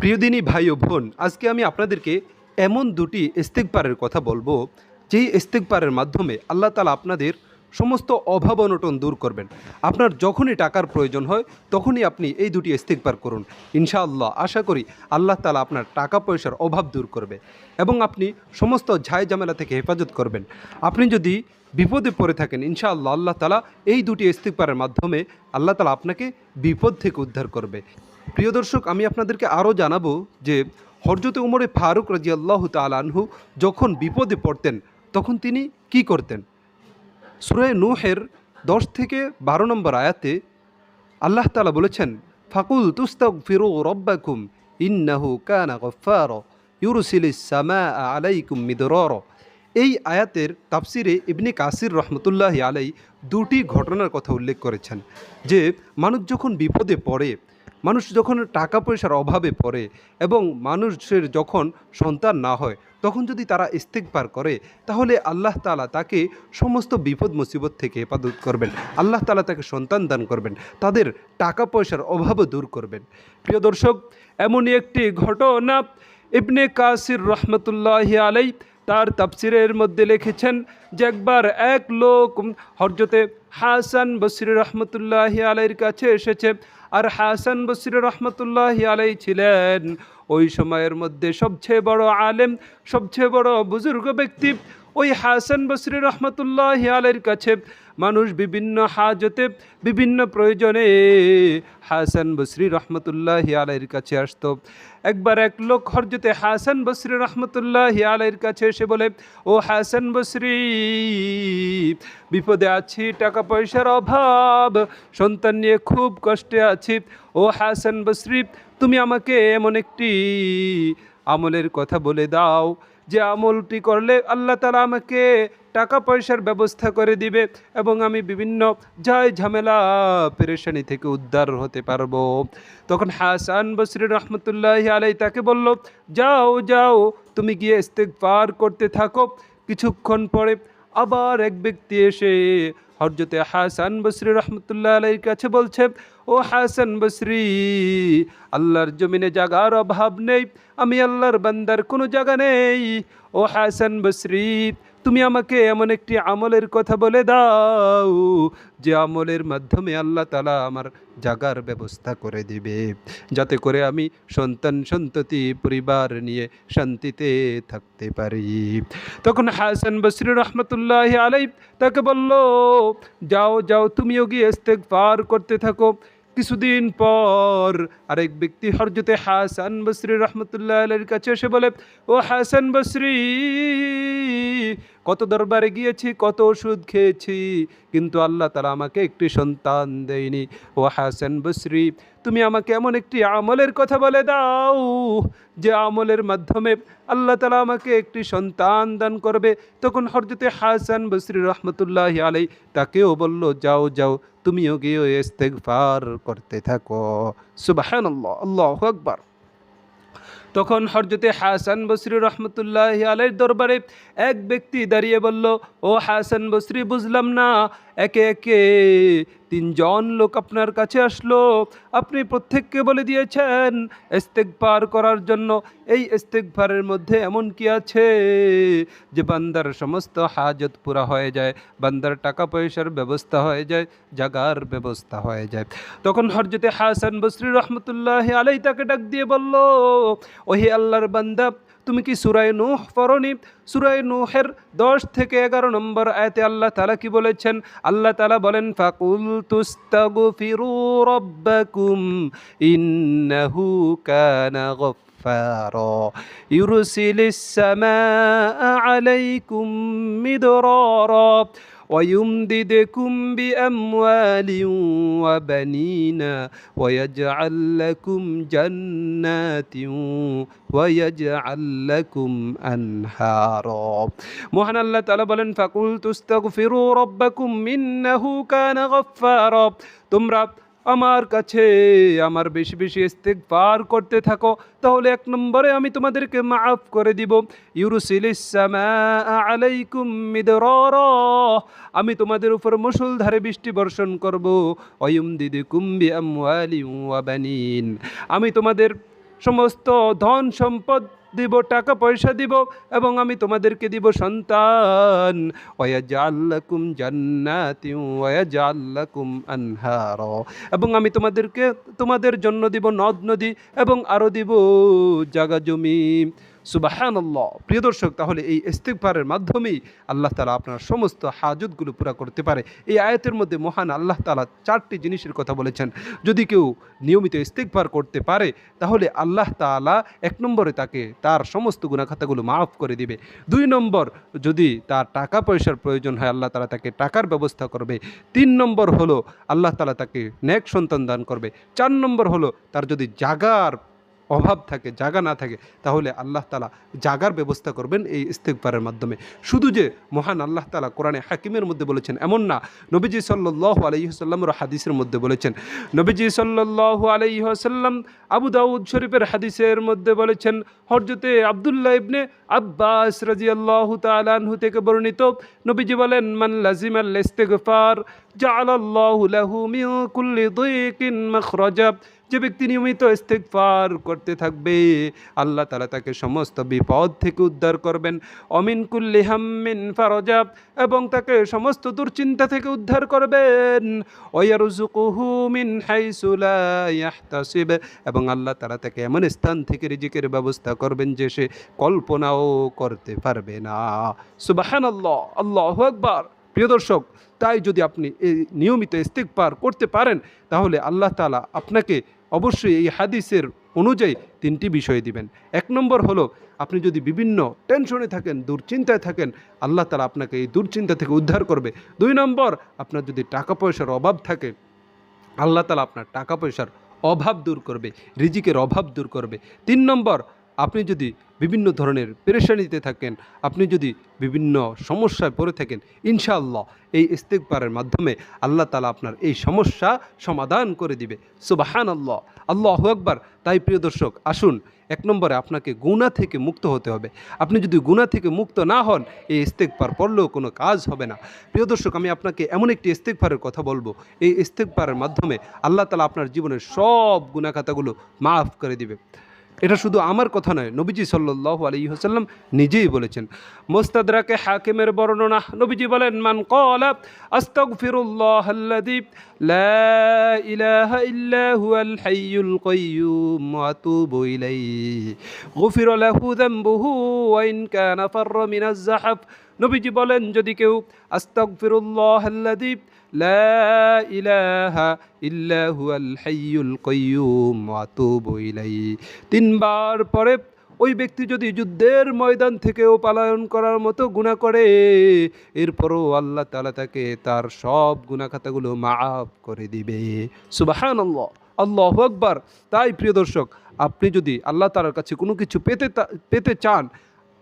প্রিয়দিনী ভাই ও বোন, আজকে আমি আপনাদেরকে এমন দুটি ইস্তেকবারের কথা বলব, যেই ইস্তেকবারের মাধ্যমে আল্লাহ তালা আপনাদের সমস্ত অভাব অনটন দূর করবেন। আপনার যখনই টাকার প্রয়োজন হয়, তখনই আপনি এই দুটি ইস্তেকবার করুন। ইনশাআল্লাহ, আশা করি আল্লাহ তালা আপনার টাকা পয়সার অভাব দূর করবে এবং আপনি সমস্ত ঝাই ঝামেলা থেকে হেফাজত করবেন। আপনি যদি বিপদে পড়ে থাকেন, ইনশাআল্লাহ আল্লাহ তালা এই দুটি ইস্তেকবারের মাধ্যমে আল্লাহ তালা আপনাকে বিপদ থেকে উদ্ধার করবে। প্রিয় দর্শক, আমি আপনাদেরকে আরও জানাব যে হরজতে উমরে ফারুক রাজি আল্লাহ তালানহু যখন বিপদে পড়তেন, তখন তিনি কি করতেন? সুরায় নুহের দশ থেকে বারো নম্বর আয়াতে আল্লাহ তালা বলেছেন ফাকুল তুস্তাক ফিরো রব্বাকুম ইন্নাহু কানা গফার ইউরুসিলিস সামা আলাইকুম মিদরর। এই আয়াতের তাফসিরে ইবনে কাসির রহমতুল্লাহ আলাই দুটি ঘটনার কথা উল্লেখ করেছেন, যে মানুষ যখন বিপদে পড়ে মানুষ যখন টাকা পয়সার অভাবে পড়ে এবং মানুষের যখন সন্তান না হয়, তখন যদি তারা ইস্তেকবার করে, তাহলে আল্লাহ তালা তাকে সমস্ত বিপদ মুসিবত থেকে হেফাজত করবেন। আল্লাহ তালা তাকে সন্তান দান করবেন, তাদের টাকা পয়সার অভাবও দূর করবেন। প্রিয় দর্শক, এমনই একটি ঘটনা ইবনে কাসির রহমতুল্লাহ আলাই তার তাফসিরের মধ্যে লিখেছেন যে একবার এক লোক হরজতে হাসান বসরি রহমতুল্লাহ আলাইয়ের কাছে এসেছে। আর হাসান বসির রহমতুল্লাহ আলাই ছিলেন। ওই সময়ের মধ্যে সবচেয়ে বড় আলেম, সবচেয়ে বড় বুজুর্গ ব্যক্তি ওই হাসান বসরি রহমতুল্লাহ আলাইয়ের কাছে মানুষ বিভিন্ন হাজতে, বিভিন্ন প্রয়োজনে হাসান বসরি রহমতুল্লাহ আলাইয়ের কাছে আসতো। একবার এক লোক হরজতে হাসান বসরি রহমতুল্লাহ আলাইয়ের কাছে এসে বলে, ও হাসান বসরি, বিপদে আছি, টাকা পয়সার অভাব, সন্তান নিয়ে খুব কষ্টে আছি। ও হাসান বসরি, তুমি আমাকে এমন একটি আমলের কথা বলে দাও। যে আমলটি করলে আল্লাহ তালা আমাকে টাকা পয়সার ব্যবস্থা করে দিবে এবং আমি বিভিন্ন জয় ঝামেলা, পেরেশানি থেকে উদ্ধার হতে পারব। তখন হাসান বসরি রহমতুল্লাহ আলাই তাকে বলল, যাও যাও, তুমি গিয়ে ইস্তেগফার করতে থাকো। কিছুক্ষণ পরে আবার এক ব্যক্তি এসে হরজতে হাসান বসরি রহমতুল্লাহ আলাইর কাছে বলছে, ও হাসান বসরি, আল্লাহর জমিনে জাগার অভাব নেই, আমি আল্লাহর বান্দার কোনো জায়গা নেই। ও হাসান বসরি তুমি আমাকে এমন একটি আমলের কথা বলে দাও, যে আমলের মাধ্যমে আল্লাহ তালা আমার জাগার ব্যবস্থা করে দিবে। যাতে করে আমি সন্তান সন্ততি, পরিবার নিয়ে শান্তিতে থাকতে পারি। তখন হাসান বসরি রহমতুল্লাহ আলাই তাকে বলল, যাও যাও, তুমিও গিয়ে ইস্তেগফার করতে থাকো। কিছুদিন পর আরেক ব্যক্তি হরজতে হাসান বসরি রহমতুল্লাহ আলের কাছে এসে বলে, ও হাসান বসরি কত দরবারে গিয়েছি, কত ওষুধ খেয়েছি, কিন্তু আল্লাহ তালা আমাকে একটি সন্তান দেয়নি। ও হাসান বসরি, তুমি আমাকে এমন একটি আমলের কথা বলে দাও, যে আমলের মাধ্যমে আল্লাহ তালা আমাকে একটি সন্তান দান করবে। তখন হরজতে হাসান বসরি রহমতুল্লাহ আলাই তাকেও বলল, যাও যাও, তুমিও গিয়ে ইস্তেগফার করতে থাকো। সুবাহান আল্লাহ আল্লাহ আকবার। তখন হরজতে হাসান বসরি রহমতুল্লাহ আলের দরবারে এক ব্যক্তি দাঁড়িয়ে বলল, ও হাসান বসরি, বুঝলাম না, একে একে তিনজন লোক আপনার কাছে আসলো। আপনি প্রত্যেককে বলে দিয়েছেন ইস্তেকবার করার জন্য। এই ইস্তেকবারের মধ্যে এমন কি আছে যে বান্দার সমস্ত হাজত পুরা হয়ে যায়, বান্দার টাকা পয়সার ব্যবস্থা হয়ে যায়, জাগার ব্যবস্থা হয়ে যায়? তখন হরজতে হাসান বসরি রহমতুল্লাহ আলাই তাকে ডাক দিয়ে বলল ওহে আল্লাহর বান্দা তুমি কি সুরায় নুহ পড়নি সুরায় নুহের দশ থেকে এগারো নম্বর আয়তে আল্লাহ তালা কি বলেছেন আল্লাহ তালা বলেন ফাকুল তুস্তাগু ফিরু রব্বাকুম ইন্নাহু কানা غفارا يرسل السماء عليكم مدرارا ويمددكم بأموال وبنين ويجعل لكم جنات ويجعل لكم أنهارا মহান আল্লাহ তালা বলেন ফাকুল তুস্তাগফিরু রব্বাকুম ইন্নাহু কানা গফফারা তোমরা আমার কাছে, আমার বেশি বেশি ইস্তেগফার করতে থাকো। তাহলে এক নম্বরে আমি তোমাদেরকে মাফ করে দিব। আলাইকুম আমি তোমাদের উপর মুসলধারে বৃষ্টি বর্ষণ করব। অয়ুম দিদি কুম্বি আমি তোমাদের সমস্ত ধন সম্পদ দিব, টাকা পয়সা দিব এবং আমি তোমাদেরকে দিব সন্তান। ওয়াজাল্লাকুম জান্নাতি ওয়াজাল্লাকুম আনহার। এবং আমি তোমাদেরকে তোমাদের জন্য দিব নদ, নদী এবং আরও দিব জায়গা জমি। সুবাহানল্লাহ। প্রিয় দর্শক, তাহলে এই ইস্তিগফারের মাধ্যমেই আল্লাহ তালা আপনার সমস্ত হাজতগুলো পুরা করতে পারে। এই আয়াতের মধ্যে মহান আল্লাহ তালা চারটি জিনিসের কথা বলেছেন। যদি কেউ নিয়মিত ইস্তিগফার করতে পারে, তাহলে আল্লাহ তালা এক নম্বরে তাকে তার সমস্ত গুণাখাতাগুলো মাফ করে দিবে। দুই নম্বর, যদি তার টাকা পয়সার প্রয়োজন হয়, আল্লাহ তালা তাকে টাকার ব্যবস্থা করবে। তিন নম্বর হলো, আল্লাহ তালা তাকে ন্যাক সন্তান দান করবে। চার নম্বর হলো, তার যদি জাগার অভাব থাকে, জাগা না থাকে, তাহলে আল্লাহ তালা জাগার ব্যবস্থা করবেন এই ইস্তেকবারের মাধ্যমে। শুধু যে মহান আল্লাহ তালা কোরআনে হাকিমের মধ্যে বলেছেন এমন না, নবীজি সাল্লাহ আলহিহসাল্লামর হাদিসের মধ্যে বলেছেন। নবীজি সাল্লাহ আলহিহসাল্লাম আবু দাউদ শরীফের হাদিসের মধ্যে বলেছেন হরজতে আবদুল্লাহ ইবনে আব্বাস রাজি আল্লাহ তালানহু থেকে বর্ণিত, নবীজি বলেন, মান লাজিম আল জাআলাল্লাহু লাহু মিন কুল্লি দিকিন মাখরাজা। যে ব্যক্তি নিয়মিত ইস্তেগফার করতে থাকবে, আল্লাহ তালা তাকে সমস্ত বিপদ থেকে উদ্ধার করবেন। অমিন কুল্লি হাম্মিন ফারজা, এবং তাকে সমস্ত দুশ্চিন্তা থেকে উদ্ধার করবেন। মিন এবং আল্লাহ তালা তাকে এমন স্থান থেকে রিজিকের ব্যবস্থা করবেন যে সে কল্পনাও করতে পারবে না। সুবাহানাল্লাহ, আল্লাহু আকবার। প্রিয় দর্শক তাই যদি আপনি এই নিয়মিত ইস্তেকবার করতে পারেন, তাহলে আল্লাহ তালা আপনাকে অবশ্যই এই হাদিসের অনুযায়ী তিনটি বিষয় দিবেন। এক নম্বর হলো, আপনি যদি বিভিন্ন টেনশনে থাকেন, দুশ্চিন্তায় থাকেন, আল্লাহ তালা আপনাকে এই দুশ্চিন্তা থেকে উদ্ধার করবে। দুই নম্বর, আপনার যদি টাকা পয়সার অভাব থাকে, আল্লাহ তালা আপনার টাকা পয়সার অভাব দূর করবে, রিজিকের অভাব দূর করবে। তিন নম্বর আপনি যদি বিভিন্ন ধরনের পেরেশানিতে থাকেন, আপনি যদি বিভিন্ন সমস্যায় পড়ে থাকেন, ইনশাআল্লাহ এই ইস্তেকবারের মাধ্যমে আল্লাহ তালা আপনার এই সমস্যা সমাধান করে দিবে। সুবাহান আল্লাহ আল্লাহ আকবার। তাই প্রিয় দর্শক, আসুন এক নম্বরে আপনাকে গুণা থেকে মুক্ত হতে হবে। আপনি যদি গুণা থেকে মুক্ত না হন, এই ইস্তেকবার পড়লেও কোনো কাজ হবে না। প্রিয় দর্শক, আমি আপনাকে এমন একটি ইস্তেকবারের কথা বলব। এই ইস্তেকবারের মাধ্যমে আল্লাহ তালা আপনার জীবনের সব গুণাখাতাগুলো মাফ করে দিবে। এটা শুধু আমার কথা নয়, নবীজি সাল্লাহ আলী হাসাল্লাম নিজেই বলেছেন। মোস্তাদরাকে হাকিমের বর্ণনা, নবীজি বলেন, মান কলা মিনাজ নবীজি বলেন, যদি কেউ আস্তাগফিরুল্লাহ আল্লাযী ইলাহা ইল্লা হুয়াল হাইয়ুল কাইয়্যুম ওয়া আতুবু ইলাইহি। তিনবার পরে ওই ব্যক্তি যদি যুদ্ধের ময়দান থেকেও পালায়ন করার মতো গুণা করে, এরপরও আল্লাহ তালা তাকে তার সব গুণাখাতাগুলো মাফ করে দিবে। সুবাহান আল্লাহ আল্লাহ আকবার। তাই প্রিয় দর্শক, আপনি যদি আল্লাহ তালার কাছে কোনো কিছু পেতে পেতে চান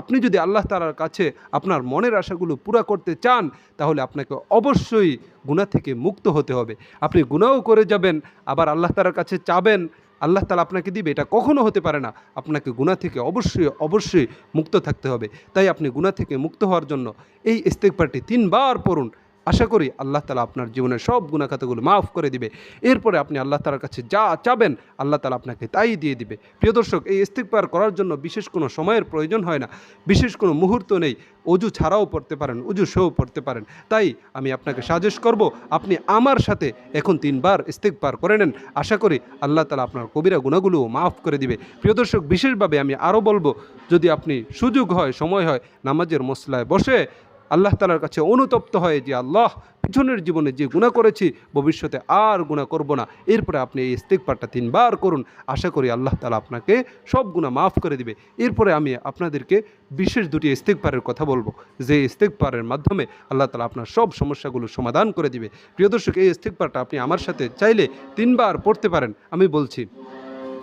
আপনি যদি আল্লাহ তালার কাছে আপনার মনের আশাগুলো পুরা করতে চান, তাহলে আপনাকে অবশ্যই গুণা থেকে মুক্ত হতে হবে। আপনি গুণাও করে যাবেন, আবার আল্লাহ তালার কাছে চাবেন, আল্লাহ তালা আপনাকে দিবে, এটা কখনও হতে পারে না। আপনাকে গুণা থেকে অবশ্যই অবশ্যই মুক্ত থাকতে হবে। তাই আপনি গুণা থেকে মুক্ত হওয়ার জন্য এই ইস্তেকবারটি তিনবার পড়ুন। আশা করি আল্লাহ তালা আপনার জীবনের সব গুণাখাতাগুলো মাফ করে দিবে। এরপরে আপনি আল্লাহ তালার কাছে যা চাবেন, আল্লাহ তালা আপনাকে তাই দিয়ে দিবে। প্রিয় দর্শক, এই ইস্তিকবার করার জন্য বিশেষ কোনো সময়ের প্রয়োজন হয় না। বিশেষ কোনো মুহূর্ত নেই। অজু ছাড়াও পড়তে পারেন, অজু সেও পড়তে পারেন। তাই আমি আপনাকে সাজেস্ট করব, আপনি আমার সাথে এখন তিনবার ইস্তিকবার করে নেন। আশা করি আল্লাহ তালা আপনার কবিরা গুণাগুলোও মাফ করে দিবে। প্রিয় দর্শক, বিশেষভাবে আমি আরও বলব, যদি আপনি সুযোগ হয়, সময় হয়, নামাজের মশলায় বসে আল্লাহ তালার কাছে অনুতপ্ত হয় যে আল্লাহ পিছনের জীবনে যে গুণা করেছি, ভবিষ্যতে আর গুণা করব না। এরপরে আপনি এই ইস্তেকবারটা তিনবার করুন। আশা করি আল্লাহ তালা আপনাকে সব গুণা মাফ করে দিবে। এরপরে আমি আপনাদেরকে বিশেষ দুটি ইস্তেকবারের কথা বলব। যে ইস্তেকবারের মাধ্যমে আল্লাহ তালা আপনার সব সমস্যাগুলো সমাধান করে দিবে। প্রিয় দর্শক, এই ইস্তেকবারটা আপনি আমার সাথে চাইলে তিনবার পড়তে পারেন। আমি বলছি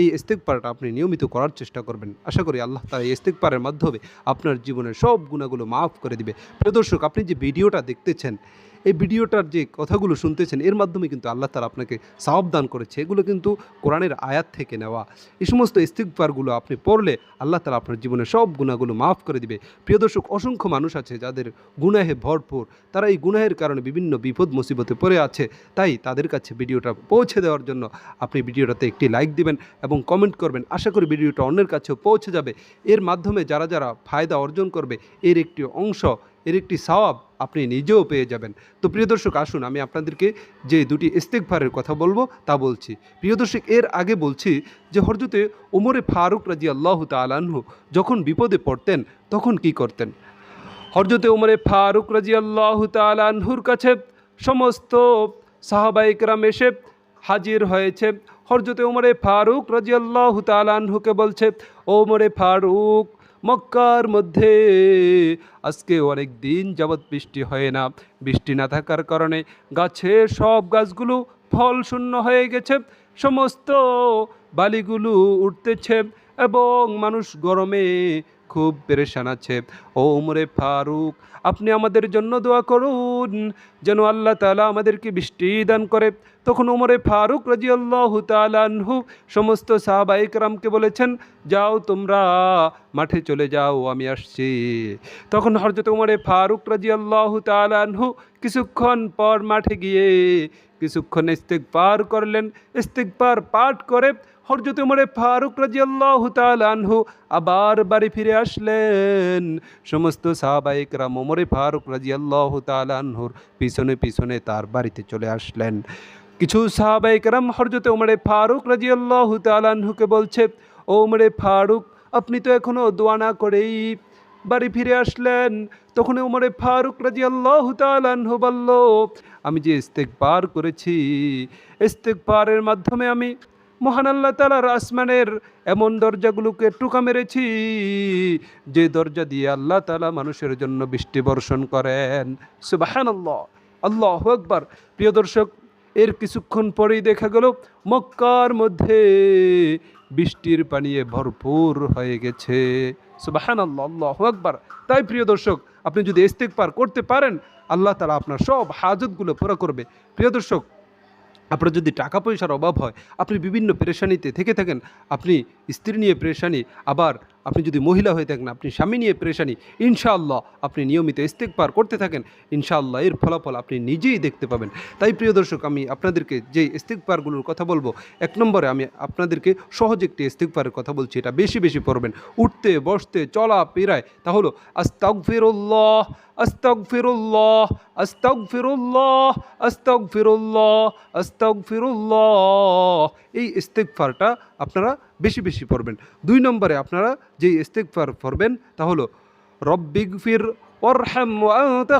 এই ইস্তেকপারটা আপনি নিয়মিত করার চেষ্টা করবেন। আশা করি আল্লাহ তালা এই ইস্তেকপারের মাধ্যমে আপনার জীবনের সব গুণাগুলো মাফ করে দিবে। প্রিয় দর্শক, আপনি যে ভিডিওটা দেখতেছেন এই ভিডিওটার যে কথাগুলো শুনতেছেন, এর মাধ্যমে কিন্তু আল্লাহ তালা আপনাকে সাবধান করেছে। এগুলো কিন্তু কোরআনের আয়াত থেকে নেওয়া। এই সমস্ত ইস্তিকবারগুলো আপনি পড়লে আল্লাহ তালা আপনার জীবনের সব গুণাগুলো মাফ করে দিবে। প্রিয় দর্শক, অসংখ্য মানুষ আছে যাদের গুনাহে ভরপুর। তারা এই গুনাহের কারণে বিভিন্ন বিপদ, মুসিবতে পড়ে আছে। তাই তাদের কাছে ভিডিওটা পৌঁছে দেওয়ার জন্য আপনি ভিডিওটাতে একটি লাইক দিবেন এবং কমেন্ট করবেন। আশা করি ভিডিওটা অন্যের কাছেও পৌঁছে যাবে। এর মাধ্যমে যারা যারা ফায়দা অর্জন করবে, এর একটি অংশ এর একটি সওয়াব আপনি নিজেও পেয়ে যাবেন। তো প্রিয় দর্শক, আসুন আমি আপনাদেরকে যে দুটি ইস্তেকভারের কথা বলব তা বলছি। প্রিয় দর্শক, এর আগে বলছি যে হরজতে ওমরে ফারুক রাজি আল্লাহ তালাহু যখন বিপদে পড়তেন, তখন কি করতেন? হরজতে ওমরে ফারুক রাজি আল্লাহ তালাহুর কাছে সমস্ত সাহাবাইকরাম এসে হাজির হয়েছে। হরজতে ওমরে ফারুক রাজি আল্লাহ তালাহুকে বলছে ওমরে ফারুক মক্কার মধ্যে। আজকে অনেক দিন যাবৎ বৃষ্টি হয় না। বৃষ্টি না থাকার কারণে গাছের সব গাছগুলো ফল শূন্য হয়ে গেছে। সমস্ত বালিগুলো উঠতেছে এবং মানুষ গরমে খুব পেরেশান আছে। ও উমরে ফারুক, আপনি আমাদের জন্য দোয়া করুন, যেন আল্লাহ তালা আমাদেরকে বৃষ্টি দান করে। তখন উমরে ফারুক রাজি আল্লাহ তালানহু সমস্ত সাহাবাইকরামকে বলেছেন, যাও তোমরা মাঠে চলে যাও, আমি আসছি। তখন হরজত উমরে ফারুক রাজি আল্লাহ তালানহু কিছুক্ষণ পর মাঠে গিয়ে কিছুক্ষণ ইস্তেক পার করলেন ইস্তেক পার পাঠ করে হরজত উমরে ফারুক রাজি আল্লাহ তালানহু আবার বাড়ি ফিরে আসলেন। সমস্ত সাহাবাইকরাম ওমরে ফারুক রাজি আল্লাহ তালানহুর পিছনে পিছনে তার বাড়িতে চলে আসলেন। কিছু সাহাবাইকরাম হরজতে ওমরে ফারুক রাজি আল্লাহ তালানহুকে বলছে, ও ওমরে ফারুক, আপনি তো এখনও দোয়া না করেই বাড়ি ফিরে আসলেন। তখন ওমরে ফারুক রাজি আল্লাহ তালানহু বলল আমি যে ইস্তেকবার করেছি, ইস্তেকবারের মাধ্যমে আমি মহান আল্লাহ তালার আসমানের এমন দরজাগুলোকে টুকা মেরেছি, যে দরজা দিয়ে আল্লাহ তালা মানুষের জন্য বৃষ্টি বর্ষণ করেন। সুবাহান আল্লাহ আল্লাহ আকবার। প্রিয় দর্শক, এর কিছুক্ষণ পরেই দেখা গেল, মক্কার মধ্যে বৃষ্টির পানিয়ে ভরপুর হয়ে গেছে। সুবাহান আল্লাহ আল্লাহ আকবার। তাই প্রিয় দর্শক, আপনি যদি ইস্তেক পার করতে পারেন আল্লাহ তালা আপনার সব হাজতগুলো পুরো করবে। প্রিয় দর্শক, আপনার যদি টাকা পয়সার অভাব হয়, আপনি বিভিন্ন পেরেশানিতে থেকে থাকেন, আপনি স্ত্রী নিয়ে পেরেশানি, আবার আপনি যদি মহিলা হয়ে থাকেন, আপনি স্বামী নিয়ে পেরেশানি, ইনশাআল্লাহ আপনি নিয়মিত ইস্তেকবার করতে থাকেন, ইনশাআল্লাহ এর ফলাফল আপনি নিজেই দেখতে পাবেন। তাই প্রিয় দর্শক, আমি আপনাদেরকে যে ইস্তেকবারগুলোর কথা বলব, এক নম্বরে আমি আপনাদেরকে সহজ একটি ইস্তেকবারের কথা বলছি, এটা বেশি বেশি পড়বেন। উঠতে, বসতে, চলা পেরায় তা হলো আস্তাগফিরুল্লাহ আস্তাগফিরুল্লাহ আস্তাগফিরুল্লাহ আস্তাগফিরুল্লাহ আস্তাগফিরুল্লাহ। এই ইস্তেকফারটা আপনারা বেশি বেশি পড়বেন। দুই নম্বরে আপনারা যে ইস্তেকফার পড়বেন তা হলো রব্বিগফির ওরহাম ওয়ান্তা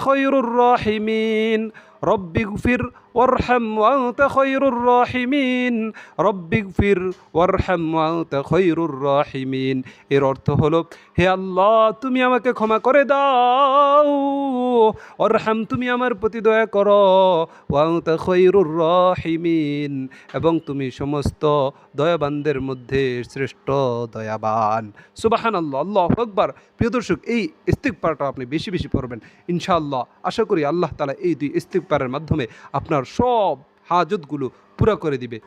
খৈরুর রাহিমিন রব্বিগফির ওরহাম ওয়ান্তা খৈরুর রাহিমিন। রব্বিগফির ওরহাম ওয়ান্তা খৈরুর রাহিমিন। এর অর্থ হলো, হে আল্লাহ, তুমি আমাকে ক্ষমা করে দাও। অরহাম তুমি আমার প্রতি দয়া করো। ওয়ান্তা খৈরুর রাহিমিন। এবং তুমি সমস্ত দয়াবানদের মধ্যে শ্রেষ্ঠ দয়াবান। সুবাহান আল্লাহ আল্লাহ আকবার। প্রিয় দর্শক, এই ইস্তিকপারটা আপনি বেশি বেশি পড়বেন। ইনশাআল্লাহ, আশা করি আল্লাহ তালা এই দুই ইস্তিকপারের মাধ্যমে আপনার সব হাজতগুলো পুরা করে দিবে।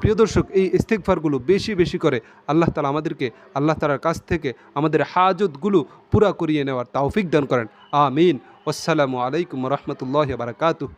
প্রিয় দর্শক, এই ইস্তেকফারগুলো বেশি বেশি করে আল্লাহ তালা আমাদেরকে, আল্লাহ তালার কাছ থেকে আমাদের হাজতগুলো পুরা করিয়ে নেওয়ার তাওফিক দান করেন। আমিন। আসসালামু আলাইকুম রহমতুল্লাহ বারকাতুহ।